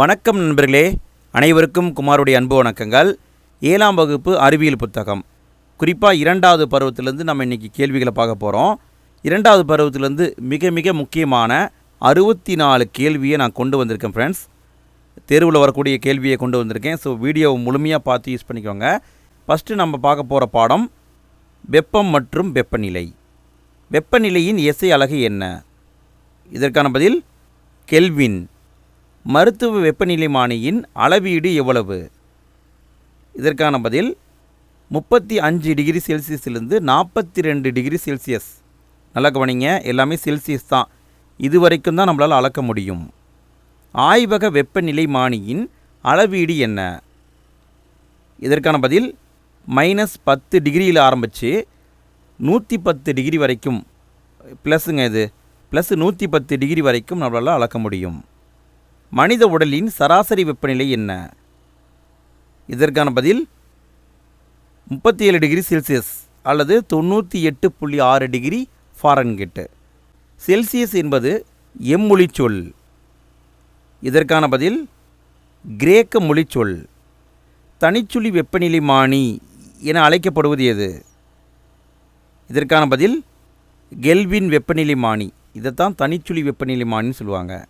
வணக்கம் நண்பர்களே அனைவருக்கும் குமாருடைய அன்பு வணக்கங்கள். ஏழாம் வகுப்பு அறிவியல் புத்தகம். குறிப்பாக இரண்டாவது பருவத்திலேருந்து நம்ம இன்றைக்கி கேள்விகளை பார்க்க போகிறோம் இரண்டாவது பருவத்திலேருந்து மிக மிக முக்கியமான அறுபத்தி நாலு கேள்வியை நான் கொண்டு வந்திருக்கேன் ஃப்ரெண்ட்ஸ் தேர்வில் வரக்கூடிய கேள்வியை கொண்டு வந்திருக்கேன். ஸோ வீடியோவை முழுமையாக பார்த்து யூஸ் பண்ணிக்கோங்க. ஃபஸ்ட்டு நம்ம பார்க்க போகிற பாடம் வெப்பம் மற்றும் வெப்பநிலை. வெப்பநிலையின் இசை அழகு என்ன? இதற்கான பதில் கெல்வின். மருத்துவ வெப்பநிலைமானியின் அளவீடு எவ்வளவு? இதற்கான பதில் முப்பத்தி அஞ்சு டிகிரி செல்சியஸிலிருந்து நாற்பத்தி ரெண்டு டிகிரி செல்சியஸ். நல்லா கவனிங்க எல்லாமே செல்சியஸ் தான். இது வரைக்கும் தான் நம்மளால் அளக்க முடியும். ஆய்வக வெப்பநிலை மானியின் அளவீடு என்ன? இதற்கான பதில் மைனஸ் பத்து டிகிரியில் ஆரம்பித்து நூற்றி பத்து டிகிரி வரைக்கும் ப்ளஸ்ஸுங்க இது. ப்ளஸ் நூற்றி பத்து டிகிரி வரைக்கும் நம்மளால் அளக்க முடியும். மனித உடலின் சராசரி வெப்பநிலை என்ன? இதற்கான பதில் முப்பத்தி ஏழு டிகிரி செல்சியஸ் அல்லது தொண்ணூற்றி எட்டு புள்ளி ஆறு டிகிரி ஃபாரன்கெட்டு செல்சியஸ் என்பது எம்மொழிச்சொல் இதற்கான பதில் கிரேக்க மொழிச்சொல். தனிச்சுழி வெப்பநிலை மானி என அழைக்கப்படுவது எது? இதற்கான பதில் கெல்வின் வெப்பநிலை வெப்பநிலைமானி இதைத்தான் தனிச்சுழி வெப்பநிலை மானின்னு சொல்லுவாங்க.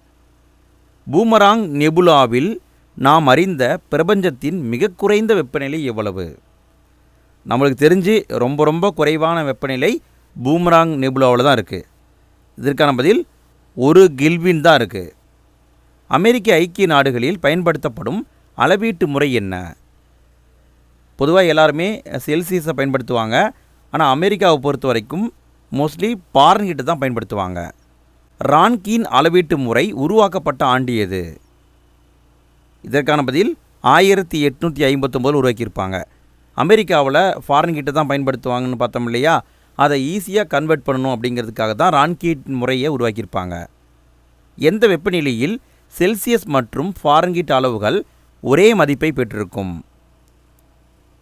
பூமராங் நெபுலாவில் நாம் அறிந்த பிரபஞ்சத்தின் மிக குறைந்த வெப்பநிலை எவ்வளவு? நம்மளுக்கு தெரிஞ்சு ரொம்ப ரொம்ப குறைவான வெப்பநிலை பூமராங் நெபுலாவில் தான் இருக்குது இதற்கான பதில் ஒரு கில்வின் தான் இருக்குது அமெரிக்க ஐக்கிய நாடுகளில் பயன்படுத்தப்படும் அளவீட்டு முறை என்ன? பொதுவாக எல்லாருமே செல்சியஸை பயன்படுத்துவாங்க. ஆனால் அமெரிக்காவை பொறுத்த வரைக்கும் மோஸ்ட்லி பாரன்கிட்ட தான் பயன்படுத்துவாங்க. ரான்கீன் அளவீட்டு முறை உருவாக்கப்பட்ட ஆண்டு எது இதற்கான பதில் ஆயிரத்தி எட்நூற்றி ஐம்பத்தொம்போது உருவாக்கியிருப்பாங்க. அமெரிக்காவில் ஃபாரின்கிட்ட தான் பயன்படுத்துவாங்கன்னு பார்த்தோம் இல்லையா? அதை ஈஸியாக கன்வெர்ட் பண்ணணும் அப்படிங்கிறதுக்காக தான் ரான்கீட் முறையை உருவாக்கியிருப்பாங்க. எந்த வெப்பநிலையில் செல்சியஸ் மற்றும் ஃபாரன்கீட் அளவுகள் ஒரே மதிப்பை பெற்றிருக்கும்?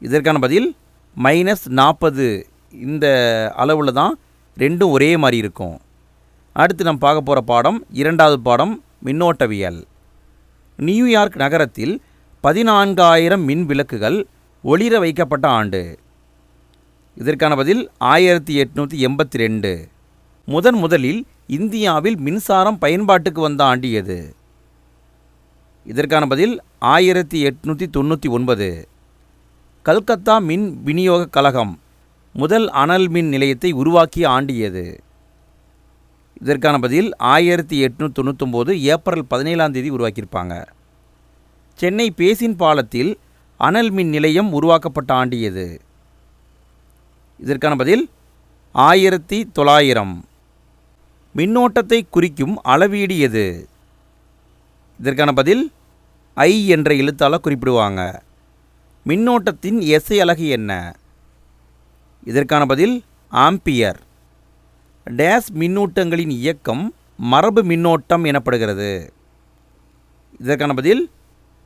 இதற்கான பதில் மைனஸ் நாற்பது. இந்த அளவில் தான் ரெண்டும் ஒரே மாதிரி இருக்கும். அடுத்து நம்ம பார்க்க போகிற பாடம் இரண்டாவது பாடம் மின்னோட்டவியல். நியூயார்க் நகரத்தில் பதினான்காயிரம் மின் விளக்குகள் ஒளிர வைக்கப்பட்ட ஆண்டு. இதற்கான பதில் ஆயிரத்தி எட்நூற்றி எண்பத்தி ரெண்டு முதன் முதலில் இந்தியாவில் மின்சாரம் பயன்பாட்டுக்கு வந்த ஆண்டு எது? இதற்கான பதில் ஆயிரத்தி எட்நூற்றி தொண்ணூற்றி ஒன்பது. கல்கத்தா மின் விநியோக கழகம் முதல் அனல் மின் நிலையத்தை உருவாக்கிய ஆண்டு எது? இதற்கான பதில் ஆயிரத்தி எட்நூற்றி தொண்ணூத்தொம்போது ஏப்ரல் பதினேழாம் தேதி உருவாக்கியிருப்பாங்க. சென்னை பேசின் பாலத்தில் அனல் மின் நிலையம் உருவாக்கப்பட்ட ஆண்டு எது? இதற்கான பதில் ஆயிரத்தி தொள்ளாயிரம். மின்னோட்டத்தை குறிக்கும் அளவீடு எது? இதற்கான பதில் ஐ என்ற எழுத்தால் குறிப்பிடுவாங்க. மின்னோட்டத்தின் எஸ்ஐ அலகு என்ன? இதற்கான பதில் ஆம்பியர். டேஸ் மின்னூட்டங்களின் இயக்கம் மரபு மின்னோட்டம் எனப்படுகிறது. இதற்கான பதில்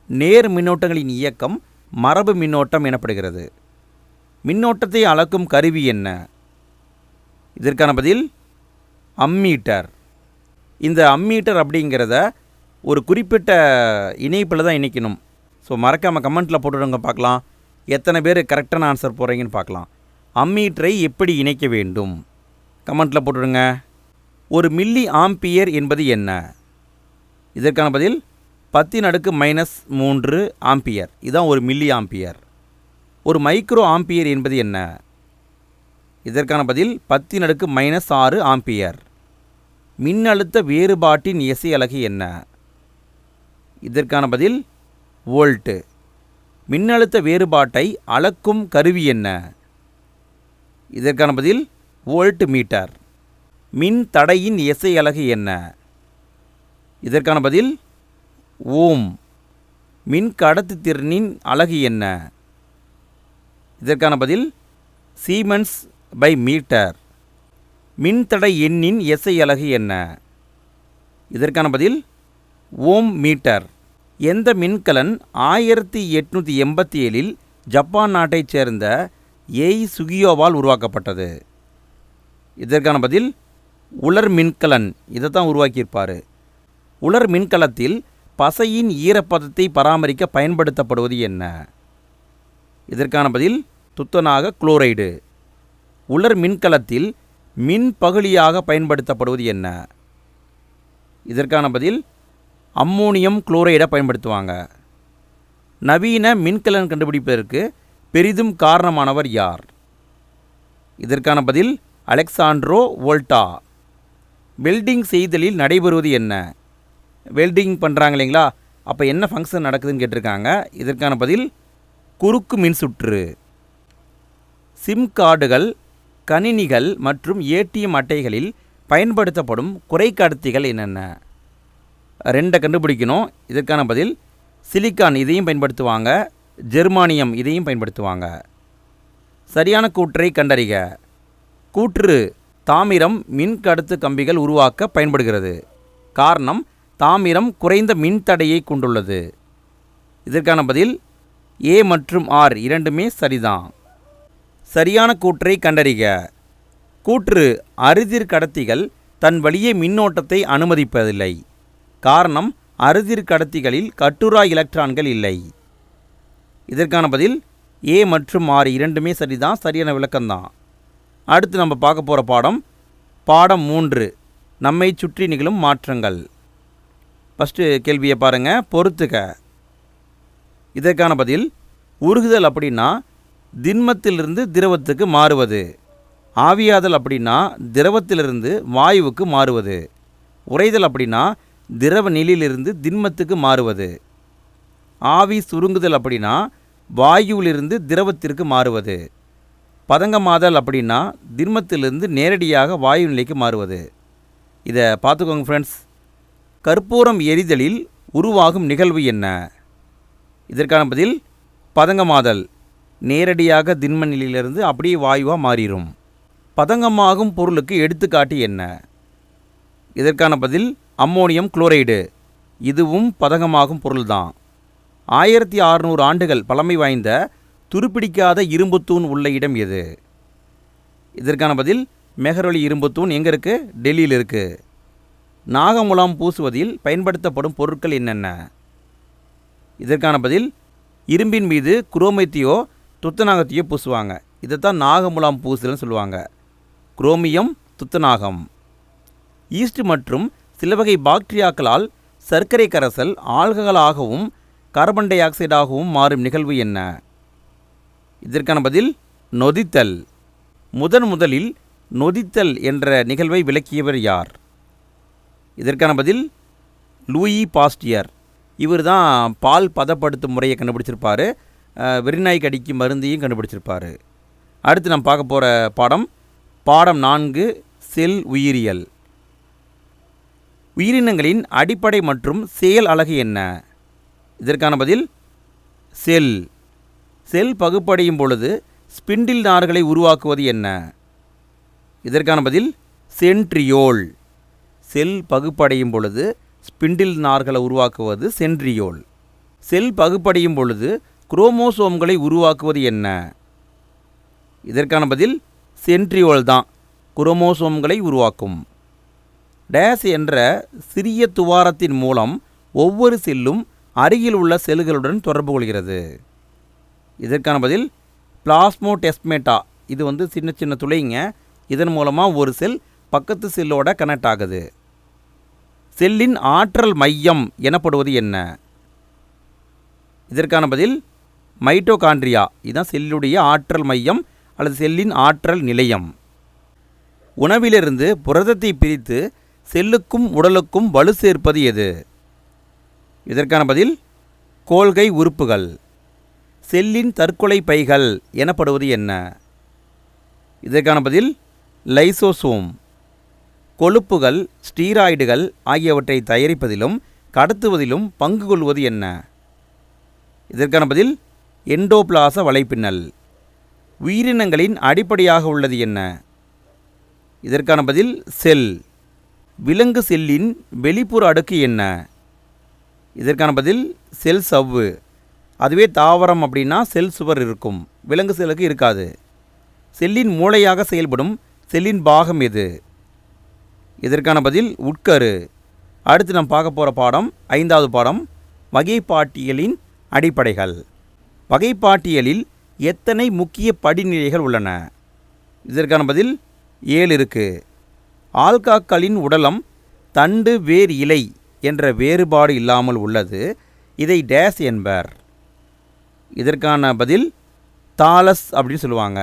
நேர் மின்னோட்டங்களின் இயக்கம் மரபு மின்னோட்டம் எனப்படுகிறது. மின்னோட்டத்தை அளக்கும் கருவி என்ன? இதற்கான பதில் அம்மீட்டர். இந்த அம்மீட்டர் அப்படிங்கிறத ஒரு குறிப்பிட்ட இணைப்பில் தான் இணைக்கணும். ஸோ மறக்காமல் கமெண்ட்டில் போட்டுடுங்க பார்க்கலாம். எத்தனை பேர் கரெக்டான ஆன்சர் போகிறீங்கன்னு பார்க்கலாம். அம்மீட்டரை எப்படி இணைக்க வேண்டும்? கமெண்ட்டில் போட்டுடுங்க. ஒரு மில்லி ஆம்பியர் என்பது என்ன? இதற்கான பதில் பத்தின் அடுக்கு மைனஸ் மூன்று ஆம்பியர். இதுதான் ஒரு மில்லி ஆம்பியர். ஒரு மைக்ரோ ஆம்பியர் என்பது என்ன? இதற்கான பதில் பத்தின் அடுக்கு மைனஸ் ஆறு ஆம்பியர். மின்னழுத்த வேறுபாட்டின் இசை அலகு என்ன? இதற்கான பதில் வோல்ட்டு மின்னழுத்த வேறுபாட்டை அளக்கும் கருவி என்ன? இதற்கான பதில் வோல்ட் மீட்டர். மின் தடையின் எசை அலகு என்ன? இதற்கான பதில் ஓம். மின் கடத்துத்திறனின் அலகு என்ன? இதற்கான பதில் சீமன்ஸ் பை மீட்டர் மின்தடை எண்ணின் எஸ்ஐ அலகு என்ன? இதற்கான பதில் ஓம் மீட்டர். எந்த மின்கலன் ஆயிரத்தி எட்நூற்றி எண்பத்தி ஏழில் ஜப்பான் நாட்டைச் சேர்ந்த ஏய் சுகியோவால் உருவாக்கப்பட்டது? இதற்கான பதில் உலர் மின்கலன். இதை தான் உருவாக்கியிருப்பார். உலர் மின்கலத்தில் பசையின் ஈரப்பதத்தை பராமரிக்க பயன்படுத்தப்படுவது என்ன? இதற்கான பதில் துத்தநாக குளோரைடு. உலர் மின்கலத்தில் மின் பகுளியாக பயன்படுத்தப்படுவது என்ன? இதற்கான பதில் அம்மோனியம் குளோரைடை பயன்படுத்துவாங்க. நவீன மின்கலன் கண்டுபிடிப்பதற்கு பெரிதும் காரணமானவர் யார்? இதற்கான பதில் அலெக்சாண்ட்ரோ வோல்டா வெல்டிங் செய்தலில் நடைபெறுவது என்ன? வெல்டிங் பண்ணுறாங்க இல்லைங்களா அப்போ என்ன ஃபங்க்ஷன் நடக்குதுன்னு கேட்டிருக்காங்க. இதற்கான பதில் குறுக்கு மின்சுற்று. சிம் கார்டுகள் கணினிகள் மற்றும் ஏடிஎம் அட்டைகளில் பயன்படுத்தப்படும் குறைக்கடத்திகள் என்னென்ன? ரெண்டை கண்டுபிடிக்கணும். இதற்கான பதில் சிலிக்கான் இதையும் பயன்படுத்துவாங்க ஜெர்மானியம் இதையும் பயன்படுத்துவாங்க. சரியான கூற்றை கண்டறிக. கூற்று தாமிரம் மின்கடத்து கம்பிகள் உருவாக்க பயன்படுகிறது. காரணம் தாமிரம் குறைந்த மின்தடையை கொண்டுள்ளது. இதற்கான பதில் ஏ மற்றும் ஆர் இரண்டுமே சரிதான். சரியான கூற்றை கண்டறிக. கூற்று அருதிர் கடத்திகள் தன் வழியே மின்னோட்டத்தை அனுமதிப்பதில்லை. காரணம் அருதிர் கடத்திகளில் கட்டுரா எலக்ட்ரான்கள் இல்லை. இதற்கான பதில் ஏ மற்றும் ஆர் இரண்டுமே சரிதான் சரியான விளக்கம்தான். அடுத்து நம்ம பார்க்க போகிற பாடம் பாடம் மூன்று நம்மை சுற்றி நிகழும் மாற்றங்கள். ஃபஸ்ட்டு கேள்வியை பாருங்கள் பொறுத்துக்க இதற்கான பதில் உருகுதல் அப்படின்னா திண்மத்திலிருந்து திரவத்துக்கு மாறுவது. ஆவியாதல் அப்படின்னா திரவத்திலிருந்து வாயுவுக்கு மாறுவது. உறைதல் அப்படின்னா திரவ நிலையிலிருந்து திண்மத்துக்கு மாறுவது. ஆவி சுருங்குதல் அப்படின்னா வாயுவிலிருந்து திரவத்திற்கு மாறுவது. பதங்கமாதல் அப்படின்னா திண்மத்திலிருந்து நேரடியாக வாயு நிலைக்கு மாறுவது. இதை பார்த்துக்கோங்க ஃப்ரெண்ட்ஸ் கற்பூரம் எரிதலில் உருவாகும் நிகழ்வு என்ன? இதற்கான பதில் பதங்கமாதல். நேரடியாக திண்ம நிலையிலிருந்து அப்படியே வாயுவாக மாறிடும். பதங்கமாகும் பொருளுக்கு எடுத்துக்காட்டு என்ன? இதற்கான பதில் அம்மோனியம் குளோரைடு. இதுவும் பதங்கமாகும் பொருள்தான். ஆயிரத்தி அறுநூறு ஆண்டுகள் பழமை வாய்ந்த துருப்பிடிக்காத இரும்புத்தூண் உள்ள இடம் எது? இதற்கான பதில் மெஹரொலி இரும்புத்தூண் எங்கே இருக்குது டெல்லியில் இருக்குது நாகமுலாம் பூசுவதில் பயன்படுத்தப்படும் பொருட்கள் என்னென்ன? இதற்கான பதில் இரும்பின் மீது குரோமைத்தியோ துத்தநாகத்தையோ பூசுவாங்க. இதைத்தான் நாகமுலாம் பூசுதல்னு சொல்லுவாங்க. குரோமியம் துத்தநாகம். ஈஸ்ட் மற்றும் சில வகை பாக்டீரியாக்களால் சர்க்கரை கரைசல் ஆல்கஹாலாகவும் கார்பன் டை ஆக்சைடாகவும் மாறும் நிகழ்வு என்ன? இதற்கான பதில் நொதித்தல். முதன் முதலில் நொதித்தல் என்ற நிகழ்வை விளக்கியவர் யார்? இதற்கான பதில் லூயி பாஸ்டியர். இவர் தான் பால் பதப்படுத்தும் முறையை கண்டுபிடிச்சிருப்பார். வெறிநாய் கடிக்கு மருந்தையும் கண்டுபிடிச்சிருப்பார். அடுத்து நம்ம பார்க்க போகிற பாடம் பாடம் நான்கு செல் உயிரியல். உயிரினங்களின் அடிப்படை மற்றும் செயல் அழகு என்ன? இதற்கான பதில் செல். செல் பகுப்படையும் பொழுது ஸ்பிண்டில் நார்களை உருவாக்குவது என்ன? இதற்கான பதில் சென்ட்ரியோல். செல் பகுப்படையும் பொழுது ஸ்பிண்டில் நார்களை உருவாக்குவது சென்ட்ரியோல். செல் பகுப்படையும் பொழுது குரோமோசோம்களை உருவாக்குவது என்ன? இதற்கான பதில் சென்ட்ரியோல் தான் குரோமோசோம்களை உருவாக்கும். டேஸ் என்ற சிறிய துவாரத்தின் மூலம் ஒவ்வொரு செல்லும் அருகில் உள்ள செல்களுடன் தொடர்பு கொள்கிறது. இதற்கான பதில் பிளாஸ்மோடெஸ்மேட்டா இது வந்து சின்ன சின்ன துளைங்க. இதன் மூலமாக ஒரு செல் பக்கத்து செல்லோட கனெக்ட் ஆகுது. செல்லின் ஆற்றல் மையம் எனப்படுவது என்ன? இதற்கான பதில் மைட்டோகாண்ட்ரியா இதுதான் செல்லுடைய ஆற்றல் மையம் அல்லது செல்லின் ஆற்றல் நிலையம். உணவிலிருந்து புரதத்தை பிரித்து செல்லுக்கும் உடலுக்கும் வலு சேர்ப்பது எது? இதற்கான பதில் கோள்கை உறுப்புகள். செல்லின் தற்கொலை பைகள் எனப்படுவது என்ன? இதற்கான பதில் லைசோசோம். கொழுப்புகள் ஸ்டீராய்டுகள் ஆகியவற்றை தயாரிப்பதிலும் கடத்துவதிலும் பங்கு கொள்வது என்ன? இதற்கான பதில் எண்டோபிளாச வலைப்பின்னல். உயிரினங்களின் அடிப்படையாக உள்ளது என்ன? இதற்கான பதில் செல். விலங்கு செல்லின் வெளிப்புற அடுக்கு என்ன? இதற்கான பதில் செல் சவ்வு. அதுவே தாவரம் அப்படின்னா செல் சுவர் இருக்கும். விலங்கு செல்லுக்கு இருக்காது. செல்லின் மூளையாக செயல்படும் செல்லின் பாகம் எது? இதற்கான பதில் உட்கரு. அடுத்து நாம் பார்க்க போகிற பாடம் ஐந்தாவது பாடம் வகைப்பாட்டியலின் அடிப்படைகள். வகைப்பாட்டியலில் எத்தனை முக்கிய படிநிலைகள் உள்ளன? இதற்கான பதில் ஏழு இருக்குது ஆல்காக்களின் உடலம் தண்டு வேர் இலை என்ற வேறுபாடு இல்லாமல் உள்ளது. இதை டேஸ் என்பர். இதற்கான பதில் தாலஸ் அப்படின்னு சொல்லுவாங்க.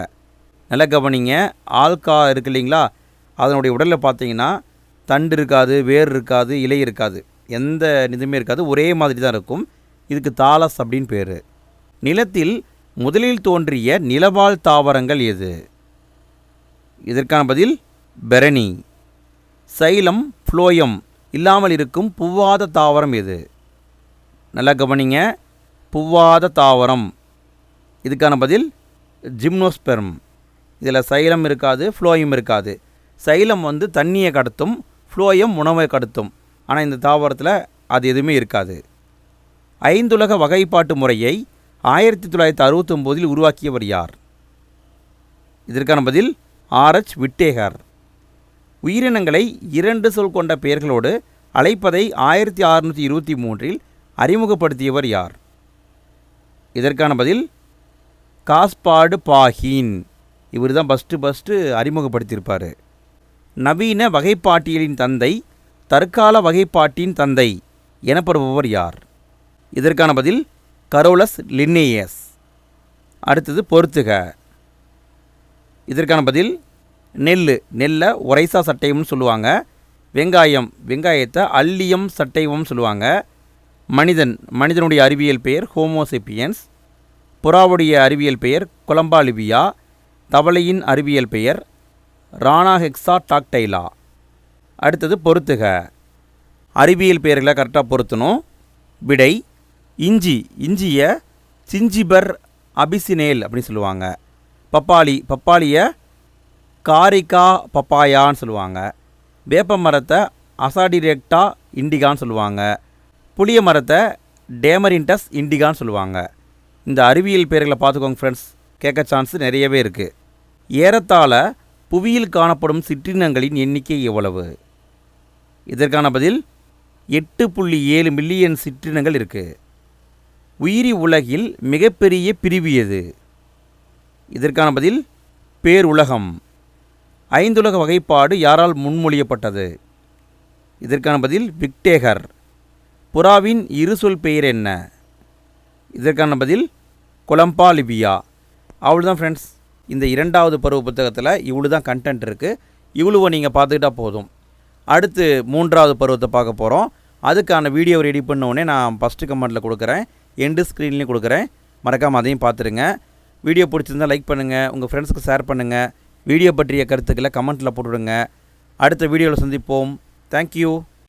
நல்லா கவனிங்க. ஆல்கா இருக்கு இல்லைங்களா? அதனுடைய உடலில் பார்த்தீங்கன்னா தண்டு இருக்காது வேர் இருக்காது இலை இருக்காது. எந்த இதுவுமே இருக்காது. ஒரே மாதிரி தான் இருக்கும். இதுக்கு தாலஸ் அப்படின்னு பேர். நிலத்தில் முதலில் தோன்றிய நிலவாழ் தாவரங்கள் எது? இதற்கான பதில் பெரணி. சைலம் ஃப்ளோயம் இல்லாமல் இருக்கும் புவ்வாத தாவரம் எது? நல்லா கவனிங்க. புவ்வாத தாவரம். இதுக்கான பதில் ஜிம்னோஸ்பெர்ம். இதில் சைலம் இருக்காது ஃப்ளோயம் இருக்காது. சைலம் வந்து தண்ணியை கடத்தும் ஃப்ளோயம் உணவை கடத்தும். ஆனால் இந்த தாவரத்தில் அது எதுவுமே இருக்காது. ஐந்துலக வகைப்பாட்டு முறையை ஆயிரத்தி தொள்ளாயிரத்தி அறுபத்தொம்போதில் உருவாக்கியவர் யார்? இதற்கான பதில் ஆர்எச் விட்டேகர். உயிரினங்களை இரண்டு சொல் கொண்ட பெயர்களோடு அழைப்பதை ஆயிரத்தி அறுநூற்றி இருபத்தி மூன்றில் அறிமுகப்படுத்தியவர் யார்? இதற்கான பதில் காஸ்பாடு பாஹீன். இவர் தான் ஃபஸ்ட்டு ஃபஸ்ட்டு அறிமுகப்படுத்தியிருப்பார். நவீன வகைப்பாட்டியலின் தந்தை தற்கால வகைப்பாட்டின் தந்தை எனப்படுபவர் யார்? இதற்கான பதில் கரோலஸ் லின்னேயஸ். அடுத்தது பொறுத்துக இதற்கான பதில் நெல் நெல்லை உரைசா சட்டையம்னு சொல்லுவாங்க. வெங்காயம் வெங்காயத்தை அல்லியம் சட்டையம்னு சொல்லுவாங்க. மனிதன் மனிதனுடைய அறிவியல் பெயர் ஹோமோசெப்பியன்ஸ் புறாவுடைய அறிவியல் பெயர் கொலம்பாலிவியா தவளையின் அறிவியல் பெயர் ராணா ஹெக்ஸா டாக்டைலா அடுத்தது பொருத்துக. அறிவியல் பெயர்களை கரெக்டாக பொருத்தணும். விடை இஞ்சி இஞ்சியை சிஞ்சிபர் அபிசினேல் அப்படின்னு சொல்லுவாங்க. பப்பாளி பப்பாளியை காரிக்கா பப்பாயான்னு சொல்லுவாங்க. வேப்ப மரத்தை அசாடிரெக்டா இண்டிகான்னு சொல்லுவாங்க. புளிய மரத்தை டேமரின்டஸ் இண்டிகான்னு சொல்லுவாங்க. இந்த அறிவியல் பெயர்களை பார்த்துக்கோங்க ஃப்ரெண்ட்ஸ் கேட்க சான்ஸ் நிறையவே இருக்குது ஏறத்தாழ புவியில் காணப்படும் சிற்றினங்களின் எண்ணிக்கை எவ்வளவு? இதற்கான பதில் எட்டு புள்ளி ஏழு மில்லியன் சிற்றினங்கள் இருக்குது உயிரி உலகில் மிகப்பெரிய பிரிவு எது? இதற்கான பதில் பேருலகம். ஐந்துலக வகைப்பாடு யாரால் முன்மொழியப்பட்டது? இதற்கான பதில் விக்டேகர். புறாவின் இருசொல் பெயர் என்ன? இதற்கான பதில் கொலம்பா லிபியா. அவ்வளோதான் ஃப்ரெண்ட்ஸ் இந்த இரண்டாவது பருவ புத்தகத்தில் இவ்வளோ தான் கண்டென்ட் இருக்குது இவ்வளோவை நீங்கள் பார்த்துக்கிட்டா போதும். அடுத்து மூன்றாவது பருவத்தை பார்க்க போகிறோம் அதுக்கான வீடியோ ரெடி பண்ண நான் ஃபஸ்ட்டு கமெண்ட்டில் கொடுக்குறேன். எண்டு ஸ்க்ரீன்லேயும் கொடுக்குறேன். மறக்காமல் அதையும் பார்த்துருங்க. வீடியோ பிடிச்சிருந்தா லைக் பண்ணுங்கள் உங்கள் ஃப்ரெண்ட்ஸுக்கு ஷேர் பண்ணுங்கள் வீடியோ பற்றிய கருத்துக்களை கமெண்ட்டில் போட்டுவிடுங்க அடுத்த வீடியோவில் சந்திப்போம். தேங்க்யூ